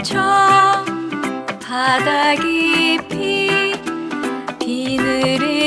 멈춰 바다 깊이 비늘이